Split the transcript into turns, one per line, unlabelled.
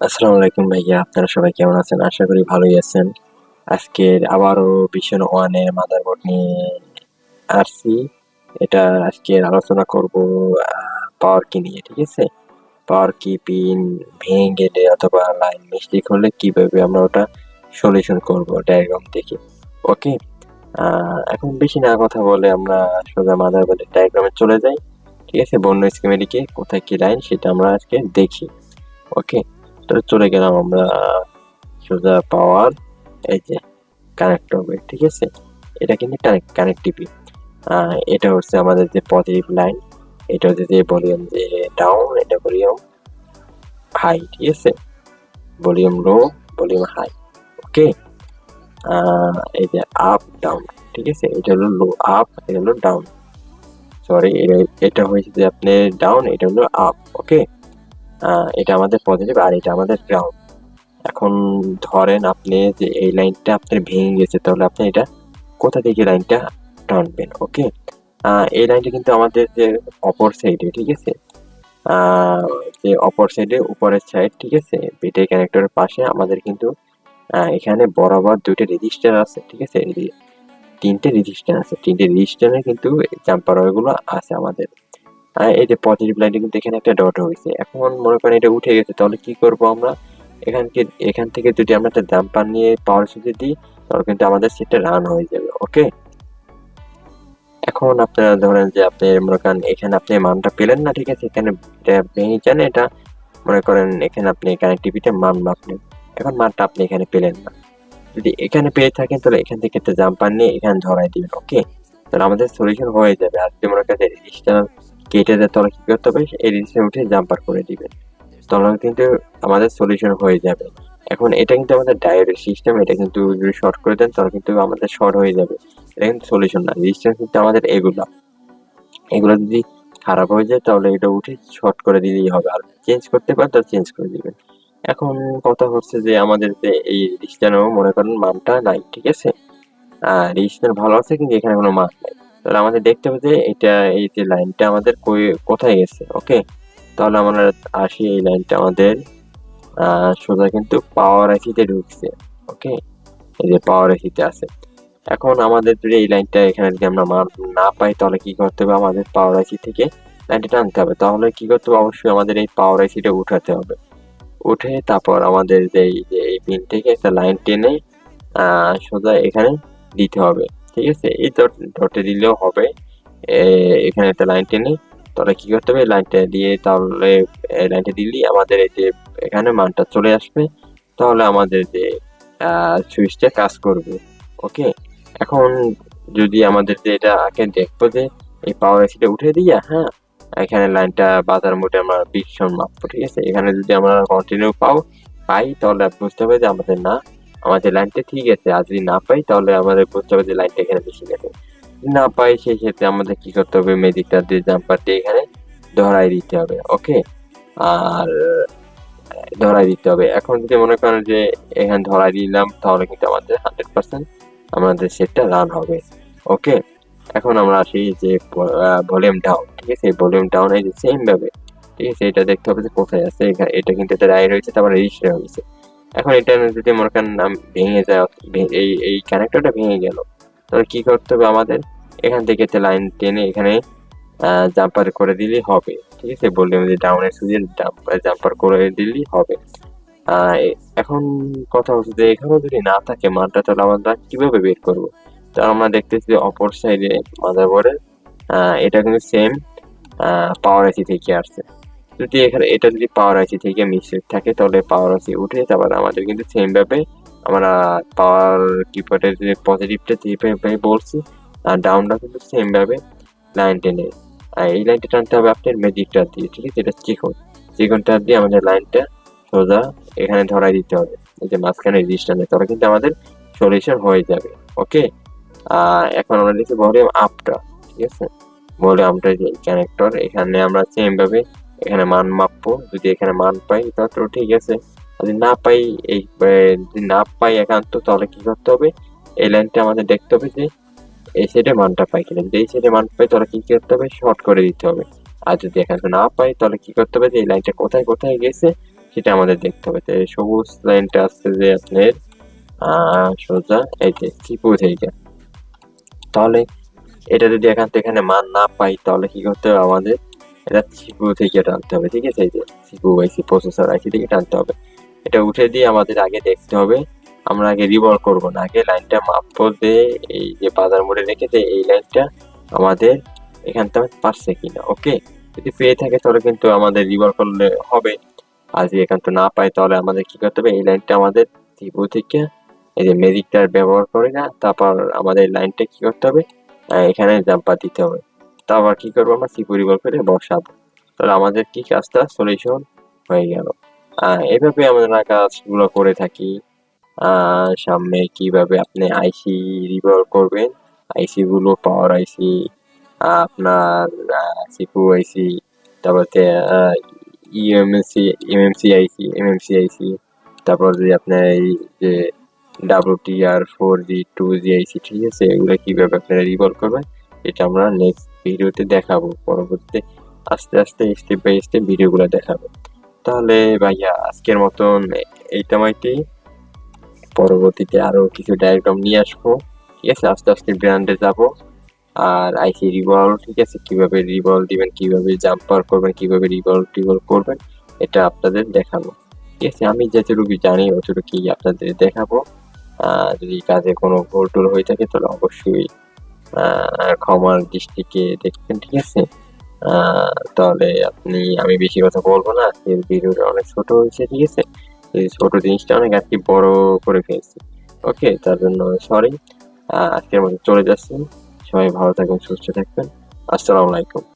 আসসালামু আলাইকুম ভাইয়া, আপনারা সবাই কেমন আছেন? আশা করি ভালোই আছেন। আজকের আবারও ভীষণ ওয়ানের মাদারবোর্ড নিয়ে আসছি। এটা আজকের আলোচনা করব পাওয়ার কি নিয়ে, ঠিক আছে? পাওয়ার কি পিন ভেঙে গেলে অথবা লাইন মিস্টেক হলে কীভাবে আমরা ওটা সলিউশন করব ডায়াগ্রাম থেকে ওকে এখন বেশি না কথা বলে আমরা সোজা মাদার মাদারবোর্ডের ডায়াগ্রামে চলে যাই, ঠিক আছে? বন্য স্কিমেটিকে কোথায় কী লাইন সেটা আমরা আজকে দেখি ওকে চলে গেলাম আমরা, সোজা পাওয়ার, এই যে কানেক্ট হবে ঠিক আছে? এটা কিন্তু কানেক্টিভি এটা হচ্ছে আমাদের যে পজিটিভ লাইন এটা হচ্ছে যে ভলিউম যে ডাউন এটা ভলিউম হাই ঠিক আছে? Volume low volume high okay এই যে আপ ডাউন ঠিক আছে? এটা হলো লো আপ এটা হলো ডাউন সরি এটা হয়েছে যে আপনি ডাউন এটা হলো আপ ওকে এটা আমাদের পজিটিভ আর এটা আমাদের গ্রাউন্ড এখন ধরেন আপনি যে এই লাইনটা আপনার ভেঙে গেছে, তাহলে আপনি এটা কোথা থেকে লাইনটা টানবেন ওকে এই লাইনটা কিন্তু আমাদের যে অপর সাইডে ঠিক আছে? যে অপর সাইডে উপরের সাইড ঠিক আছে? বিটের কানেক্টরের পাশে আমাদের কিন্তু এখানে বরাবর দুইটা রেজিস্টার আছে, ঠিক আছে? তিনটে রেজিস্টার আছে। তিনটে রেজিস্টারে কিন্তু জাম্পার ওয়েগুলো আছে আমাদের। এই যে পজিটিভ লাইনটা কিন্তু এখানে একটা ডট হয়েছে। এখন মনে করেন এটা উঠে গেছে, তাহলে কি করব আমরা? এখানকে এখান থেকে যদি আমরা একটা জাম্পার নিয়ে পাওয়ার সুইচে দিই, তাহলে কিন্তু আমাদের সেটটা রান হয়ে যাবে ওকে এখন আপনারা ধরেন যে আপনি মনে করেন এখানে আপনি মানটা পেলেন না, ঠিক আছে? এখানে ভেঙে যান এটা? মনে করেন এখানে আপনি কানেক্টিভিটি মান মাপলেন, এখন মানটা আপনি এখানে পেলেন না। যদি এখানে পেয়ে থাকেন, তাহলে এখান থেকে একটা জাম্পার নিয়ে এখানে ধরাই দিবেন ওকে তাহলে আমাদের সলিউশন হয়ে যাবে। আর যদি মনে করেন রেজিস্টার কেটে দেয় তাহলে কি করতে হবে? এই রেজিস্টার উঠে জাম্পার করে দিবেন তাহলে কিন্তু আমাদের সলিউশন হয়ে যাবে। এখন এটা কিন্তু আমাদের ডায়োডের সিস্টেম এটা কিন্তু যদি শর্ট করে দেন, তাহলে কিন্তু আমাদের শর্ট হয়ে যাবে। এটা কিন্তু সলিউশন না। রেজিস্টার কিন্তু আমাদের এগুলো। এগুলো যদি খারাপ হয়ে যায়, তাহলে এটা উঠে শর্ট করে দিলেই হবে। আর চেঞ্জ করতে পারেন তাহলে চেঞ্জ করে দিবেন। এখন কথা হচ্ছে যে আমাদের যে এই রেজিস্টারও মনে করেন মানটা নাই, ঠিক আছে? রেজিস্টার ভালো আছে, কিন্তু এখানে কোনো মান নাই। তাহলে আমাদের দেখতে হবে যে এটা, এই যে লাইনটা আমাদের কই, কোথায় গেছে, ওকে? তাহলে আমরা আসি এই লাইনটা আমাদের সোজা কিন্তু পাওয়ার আইসিতে ঢুকছে, ওকে? এই যে পাওয়ার আইসিতে আছে। এখন আমাদের যদি এই লাইনটা এখানে যদি আমরা না পাই, তাহলে কি করতে হবে? আমাদের পাওয়ার আইসি থেকে লাইনটা টানতে হবে। তাহলে কি করতে হবে? অবশ্যই আমাদের এই পাওয়ার আইসিটা উঠাতে হবে। উঠে তারপর আমাদের যে এই পিন থেকে একটা লাইন টেনে সোজা এখানে দিতে হবে। ঠিক আছে? এই ডটে দিলেও হবে। এখানে একটা লাইন টেনে, তাহলে কি করতে হবে? লাইনটা দিয়ে তাহলে লাইনটা দিলেই আমাদের এই যে এখানে মানটা চলে আসবে। তাহলে আমাদের যে সুইচটা কাজ করবে। ওকে? এখন যদি আমাদের যে এটা আগে দেখব যে এই পাওয়ার এসিটা উঠে দিয়া হ্যাঁ এখানে লাইনটা বাজার মোটে আমরা বিশন মাপবো, ঠিক আছে? এখানে যদি আমরা কন্টিনিউ পাও, পাই, তাহলে বুঝতে হবে যে আমাদের না আমাদের লাইনটা ঠিক আছে, আর যদি না পাই তাহলে আমাদের বুঝতে হবে যে লাইনটা এখানে বেশি গেছে না পাই সেই ক্ষেত্রে আমাদের কি করতে হবে? মেজিকটা দিয়ে জাম্পার দিয়ে এখানে ধরাই দিতে হবে ওকে আর, ধরাই দিতে হবে। এখন যদি মনে করেন যে এখানে ধরাই দিলাম, তাহলে কিন্তু আমাদের হান্ড্রেড পার্সেন্ট আমাদের সেটটা রান হবে ওকে এখন আমরা আসি যে ভলিউম ডাউন ঠিক আছে? ভলিউম ডাউন এই যে সেম ভাবে, ঠিক আছে? এটা দেখতে হবে যে কোথায় আছে এটা কিন্তু এটা রাই রয়েছে, তারপর রেজিস্টার হয়েছে এখন এটা যদি মনে করেন ভেঙে যায় এই এই কানেক্টরটা ভেঙে গেল, তাহলে কি করতে হবে আমাদের? এখান থেকে লাইন টেনে এখানে জাম্পার করে দিলেই হবে, ঠিক আছে? বললাম যে ডাউনের সুইচের জাম্পার করে দিলেই হবে। এখন কথা হচ্ছে যে এখানেও যদি না থাকে মানটা তাহলে আমরা কীভাবে বের করব? তো আমরা দেখতেছি অপর সাইডে মাদারবোর্ডের এটা কিন্তু সেম পাওয়ার আইসি থেকে আসছে। যদি এখানে এটা যদি পাওয়ার আইসি থেকে মিক্সড থাকে, তাহলে পাওয়ার আইসি উঠে, তারপর আমাদের কিন্তু সেম ভাবে আমরা পাওয়ার কিপারের যে পজিটিভটা যেভাবে বলছি, আর ডাউনটা কিন্তু সেম ভাবে লাইন টেনে। আর এই লাইনটা টানতে হবে আপনার ম্যাজিকটা দিয়ে, ঠিক আছে? এটা চিকন। চিকনটা দিয়ে আমাদের লাইনটা সোজা এখানে ধরাই দিতে হবে। এই যে মাঝখানে রেজিস্টারে তাহলে কিন্তু আমাদের সলিউশন হয়ে যাবে ওকে আর এখন আমরা দেখি ভলিউম আপটা ঠিক আছে? ভলিউমটা যে কানেক্টর এখানে আমরা সেম ভাবে এখানে মান মাপবো। যদি এখানে মান পাই, তাহলে ঠিক আছে। যদি না পাই, এই যদি না পাই একান্ত, তাহলে কি করতে হবে? এই লাইনটা আমাদের দেখতে হবে যে, এই সাইডে মানটা পাই কিনা। যদি এই সাইডে মান পাই, তাহলে কি করতে হবে? শর্ট করে দিতে হবে। আর যদি এখানে না পাই, তাহলে কি করতে হবে যে, এই লাইনটা কোথায় কোথায় গেছে, সেটা আমাদের দেখতে হবে। তো সবুজ লাইনটা আসছে যে আপনার সোজা, এই যে সিপু থেকে তাহলে, এটা যদি এখান থেকে এখানে মান না পাই, তাহলে কি করতে হবে আমাদের? এটা সিপু থেকে টানতে হবে, ঠিক আছে? এই যে সিপু আইসি প্রসেসর আইসি থেকে টানতে হবে। এটা উঠে দিয়ে আমাদের আগে দেখতে হবে, আমরা আগে রিভলভ করব না। আগে লাইনটা মাপবো দিয়ে এই যে বাজার মোড়ে রেখেছে, এই লাইনটা আমাদের এখান থেকে পারছে কিনা, ওকে? যদি পেয়ে থাকে তাহলে কিন্তু আমাদের রিভলভ করলে হবে। আর যদি এখান থেকে না পাই তাহলে আমাদের কি করতে হবে? এই লাইনটা আমাদের সিপু থেকে, এই যে ম্যাজিকটার ব্যবহার করে না, তারপর আমাদের লাইনটা কি করতে হবে? এখানে জাম্পার দিতে হবে। তারপর কি করব আমরা? সিপু রিভলভ করে? বসাবো। তাহলে আমাদের কি কাজটা? সলিউশন হয়ে গেল। এভাবে আমরা কাজগুলো করে থাকি। সামনে কীভাবে আপনি আইসি রিভলভ করবেন? আইসি গুলো পাওয়ার আইসি আপনার সিপু আইসি তারপরে EMC MMC IC MMC IC তারপর যে আপনার এই যে ডাব্লিউটি আর four G two G IC ঠিক আছে? এগুলো কীভাবে আপনারা রিভলভ করবেন? এটা আমরা নেক্সট ভিডিওতে দেখাবো। পরবর্তীতে আস্তে আস্তে স্টেপ বাই স্টেপ ভিডিওগুলো দেখাবো। তাহলে ভাইয়া আজকের মতন এইটা মাইটি পরবর্তীতে আরও কিছু ডায়াগ্রাম নিয়ে আসব। ঠিক আছে? আস্তে আস্তে ব্র্যান্ডে যাব। আর আইসি রিভলভ ঠিক আছে? কীভাবে রিভলভ দিবেন কীভাবে জাম্পার করবেন কীভাবে রিভলভ টিভলভ করবেন এটা আপনাদের দেখাবো। ঠিক আছে? আমি যতটুকু জানি অতটুকুই আপনাদের দেখাবো। আহ, যদি কাজে কোনো ভুল টুল হয়ে থাকে তাহলে অবশ্যই ক্ষমার দৃষ্টিকে দেখছেন ঠিক আছে? তাহলে আপনি, আমি বেশি কথা বলব না আজকের ভিডিওটা অনেক ছোট হয়েছে, ঠিক আছে? এই ছোট জিনিসটা অনেক আর কি বড় করে ফেলছি। ওকে, তার জন্য সরি। আজকের মতো চলে যাচ্ছি। সবাই ভালো থাকবেন, সুস্থ থাকবেন। আসসালামু আলাইকুম।